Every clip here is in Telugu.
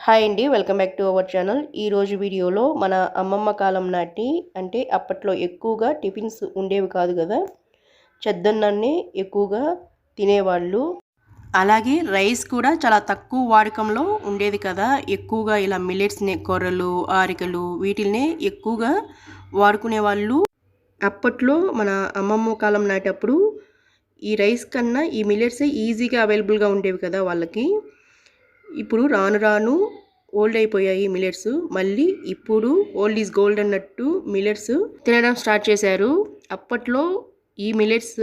హాయ్ అండి welcome back to our channel. ఈరోజు వీడియోలో మన అమ్మమ్మ కాలం నాటి అంటే అప్పట్లో ఎక్కువగా టిఫిన్స్ ఉండేవి కాదు కదా చెద్దన్నాన్ని ఎక్కువగా తినేవాళ్ళు. అలాగే రైస్ కూడా చాలా తక్కువ వాడకంలో ఉండేది కదా ఎక్కువగా ఇలా మిల్లెట్స్ని కొర్రలు ఆరికలు వీటిల్నే ఎక్కువగా వాడుకునే వాళ్ళు అప్పట్లో మన అమ్మమ్మ కాలం నాటప్పుడు ఈ రైస్ కన్నా ఈ మిల్లెట్సే ఈజీగా అవైలబుల్గా ఉండేవి కదా వాళ్ళకి. ఇప్పుడు రాను రాను ఓల్డ్ అయిపోయాయి మిల్లెట్స్ మళ్ళీ ఇప్పుడు ఓల్డ్ ఈజ్ గోల్డ్ అన్నట్టు మిల్లెట్స్ తినడం స్టార్ట్ చేశారు. అప్పట్లో ఈ మిల్లెట్స్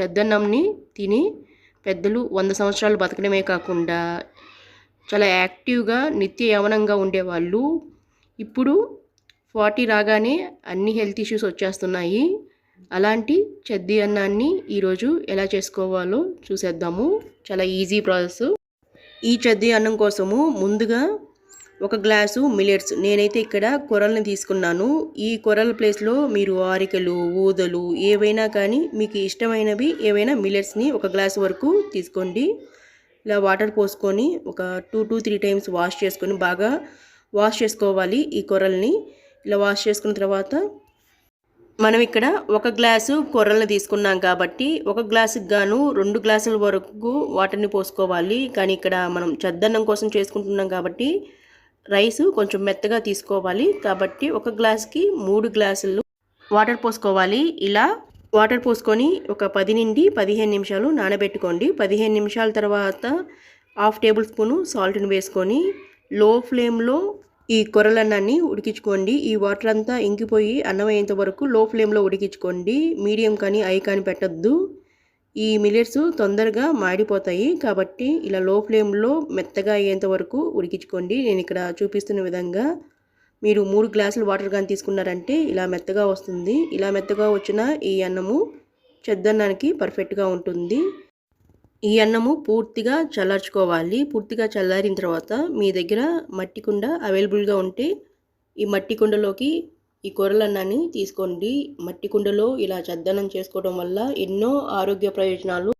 చెద్దన్నంని తిని పెద్దలు వంద సంవత్సరాలు బతకడమే కాకుండా చాలా యాక్టివ్గా నిత్య యవనంగా ఉండేవాళ్ళు. ఇప్పుడు ఫార్టీ రాగానే అన్ని హెల్త్ ఇష్యూస్ వచ్చేస్తున్నాయి. అలాంటి చెద్ది అన్నాన్ని ఈరోజు ఎలా చేసుకోవాలో చూసేద్దాము. చాలా ఈజీ ప్రాసెస్. ఈ చద్ది అన్నం కోసము ముందుగా ఒక గ్లాసు మిల్లెట్స్. నేనైతే ఇక్కడ కొరల్ని తీసుకున్నాను. ఈ కొరల ప్లేస్లో మీరు ఆరికలు ఊదలు ఏవైనా కానీ మీకు ఇష్టమైనవి ఏవైనా మిల్లెట్స్ని ఒక గ్లాస్ వరకు తీసుకోండి. ఇలా వాటర్ పోసుకొని ఒక two two three times wash చేసుకొని బాగా వాష్ చేసుకోవాలి ఈ కొరల్ని. ఇలా వాష్ చేసుకున్న తర్వాత మనం ఇక్కడ ఒక గ్లాసు కొర్రలు తీసుకున్నాం కాబట్టి ఒక గ్లాసుకి గాను రెండు గ్లాసుల వరకు వాటర్ని పోసుకోవాలి. కానీ ఇక్కడ మనం చద్దన్నం కోసం చేసుకుంటున్నాం కాబట్టి రైస్ కొంచెం మెత్తగా తీసుకోవాలి. కాబట్టి ఒక గ్లాస్కి మూడు గ్లాసులు వాటర్ పోసుకోవాలి. ఇలా వాటర్ పోసుకొని ఒక పది నుండి పదిహేను నిమిషాలు నానబెట్టుకోండి. పదిహేను నిమిషాల తర్వాత హాఫ్ టేబుల్ స్పూను సాల్ట్ని వేసుకొని లో ఫ్లేమ్లో ఈ కొరలన్నాన్ని ఉడికించుకోండి. ఈ వాటర్ అంతా ఇంకిపోయి అన్నం అయ్యేంత వరకు లో ఫ్లేమ్లో ఉడికించుకోండి. మీడియం కానీ ఐ కానీ పెట్టద్దు. ఈ మిల్లెట్స్ తొందరగా మాడిపోతాయి కాబట్టి ఇలా లో ఫ్లేమ్లో మెత్తగా అయ్యేంత వరకు ఉడికించుకోండి. నేను ఇక్కడ చూపిస్తున్న విధంగా మీరు మూడు గ్లాసులు వాటర్ కానీ తీసుకున్నారంటే ఇలా మెత్తగా వస్తుంది. ఇలా మెత్తగా వచ్చిన ఈ అన్నము చెద్దన్నానికి పర్ఫెక్ట్గా ఉంటుంది. ఈ అన్నము పూర్తిగా చల్లార్చుకోవాలి. పూర్తిగా చల్లారిన తర్వాత మీ దగ్గర మట్టి కుండ అవైలబుల్గా ఉంటే ఈ మట్టి కుండలోకి ఈ కూరలన్నాన్ని తీసుకోండి. మట్టి కుండలో ఇలా చద్దన్నం చేసుకోవడం వల్ల ఎన్నో ఆరోగ్య ప్రయోజనాలు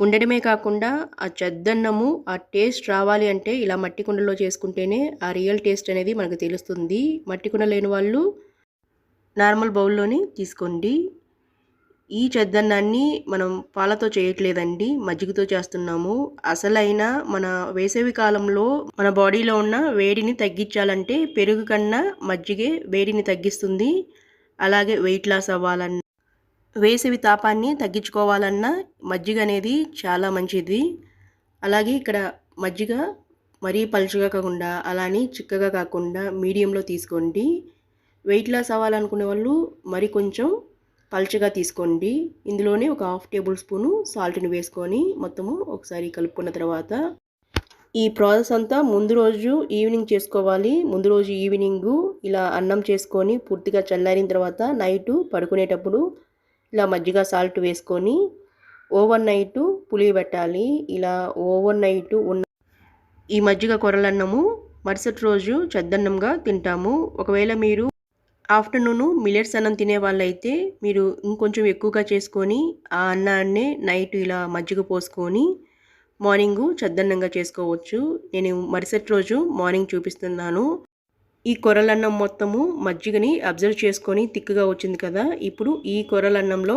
ఉండడమే కాకుండా ఆ చద్దన్నము ఆ టేస్ట్ రావాలి అంటే ఇలా మట్టి కుండలో చేసుకుంటేనే ఆ రియల్ టేస్ట్ అనేది మనకు తెలుస్తుంది. మట్టి కుండ లేని వాళ్ళు నార్మల్ బౌల్లోనే తీసుకోండి. ఈ చెద్దన్నాన్ని మనం పాలతో చేయట్లేదండి మజ్జిగతో చేస్తున్నాము. అసలైన మన వేసవి కాలంలో మన బాడీలో ఉన్న వేడిని తగ్గించాలంటే పెరుగు కన్నా మజ్జిగే వేడిని తగ్గిస్తుంది. అలాగే వెయిట్ లాస్ అవ్వాలన్నా వేసవి తాపాన్ని తగ్గించుకోవాలన్నా మజ్జిగ అనేది చాలా మంచిది. అలాగే ఇక్కడ మజ్జిగ మరీ పలుచగా కాకుండా అలానే చిక్కగా కాకుండా మీడియంలో తీసుకోండి. వెయిట్ లాస్ అవ్వాలనుకునే వాళ్ళు మరి కొంచెం పల్చగా తీసుకోండి. ఇందులోనే ఒక హాఫ్ టేబుల్ స్పూను సాల్ట్ని వేసుకొని మొత్తము ఒకసారి కలుపుకున్న తర్వాత ఈ ప్రాసెస్ అంతా ముందు రోజు ఈవినింగ్ చేసుకోవాలి. ముందు రోజు ఈవినింగు ఇలా అన్నం చేసుకొని పూర్తిగా చల్లారిన తర్వాత నైటు పడుకునేటప్పుడు ఇలా మజ్జిగ సాల్ట్ వేసుకొని ఓవర్ నైట్ పులియబెట్టాలి ఇలా ఓవర్ నైట్ ఉన్న ఈ మజ్జిగ కొరలన్నము మరుసటి రోజు చెద్దన్నంగా తింటాము. ఒకవేళ మీరు ఆఫ్టర్నూను మిల్లెట్స్ అన్నం తినే వాళ్ళైతే మీరు ఇంకొంచెం ఎక్కువగా చేసుకొని ఆ అన్నాన్నే నైట్ ఇలా మజ్జిగ పోసుకొని మార్నింగ్ చద్దన్నంగా చేసుకోవచ్చు. నేను మరుసటి రోజు మార్నింగ్ చూపిస్తున్నాను. ఈ కొరలన్నం మొత్తము మజ్జిగని అబ్జర్వ్ చేసుకొని తిక్కుగా వచ్చింది కదా ఇప్పుడు ఈ కొరలన్నంలో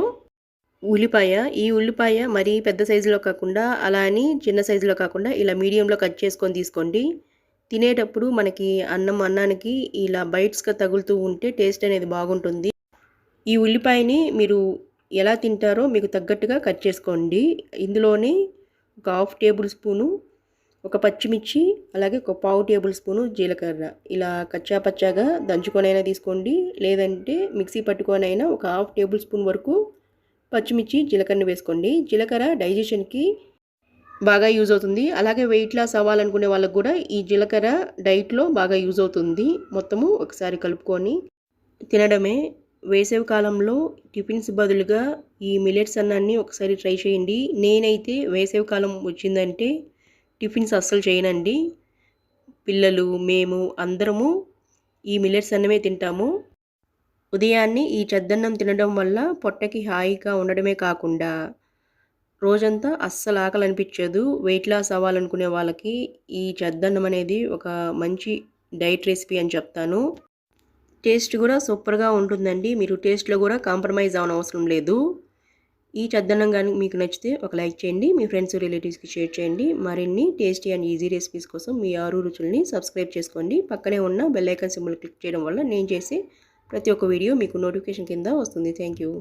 ఉల్లిపాయ ఈ ఉల్లిపాయ మరీ పెద్ద సైజులో కాకుండా అలా అని చిన్న సైజులో కాకుండా ఇలా మీడియంలో కట్ చేసుకొని తీసుకోండి. తినేటప్పుడు మనకి అన్నం అన్నానికి ఇలా బైట్స్గా తగులుతూ ఉంటే టేస్ట్ అనేది బాగుంటుంది. ఈ ఉల్లిపాయని మీరు ఎలా తింటారో మీకు తగ్గట్టుగా కట్ చేసుకోండి. ఇందులోనే ఒక హాఫ్ టేబుల్ స్పూను ఒక పచ్చిమిర్చి అలాగే ఒక పావు టేబుల్ స్పూను జీలకర్ర. ఇలా కచ్చా పచ్చాగా దంచుకొనైనా తీసుకోండి. లేదంటే మిక్సీ పట్టుకొనైనా ఒక హాఫ్ టేబుల్ స్పూన్ వరకు పచ్చిమిర్చి జీలకర్రని వేసుకోండి. జీలకర్ర డైజెషన్కి బాగా యూజ్ అవుతుంది. అలాగే వెయిట్ లాస్ అవ్వాలనుకునే వాళ్ళకు కూడా ఈ జీలకర్ర డైట్లో బాగా యూజ్ అవుతుంది. మొత్తము ఒకసారి కలుపుకొని తినడమే. వేసవి కాలంలో టిఫిన్స్ బదులుగా ఈ మిలెట్స్ అన్నాన్ని ఒకసారి ట్రై చేయండి. నేనైతే వేసవి కాలం వచ్చిందంటే టిఫిన్స్ అస్సలు చేయనండి. పిల్లలు మేము అందరము ఈ మిలెట్స్ అన్నమే తింటాము. ఉదయాన్నే ఈ చద్దన్నం తినడం వల్ల పొట్టకి హాయిగా ఉండడమే కాకుండా రోజంతా అస్సలు ఆకలి అనిపించదు వెయిట్ లాస్ అవ్వాలనుకునే వాళ్ళకి ఈ చెద్దన్నం అనేది ఒక మంచి డైట్ రెసిపీ అని చెప్తాను. టేస్ట్ కూడా సూపర్గా ఉంటుందండి. మీరు టేస్ట్లో కూడా కాంప్రమైజ్ అవనవసరం లేదు. ఈ చద్దన్నం కానీ మీకు నచ్చితే ఒక లైక్ చేయండి. మీ ఫ్రెండ్స్ రిలేటివ్స్కి షేర్ చేయండి. మరిన్ని టేస్టీ అండ్ ఈజీ రెసిపీస్ కోసం మీ ఆరు రుచుల్ని సబ్స్క్రైబ్ చేసుకోండి. పక్కనే ఉన్న బెల్ ఐకాన్ సింబల్ క్లిక్ చేయడం వల్ల నేను చేసే ప్రతి ఒక్క వీడియో మీకు నోటిఫికేషన్ కింద వస్తుంది. Thank you.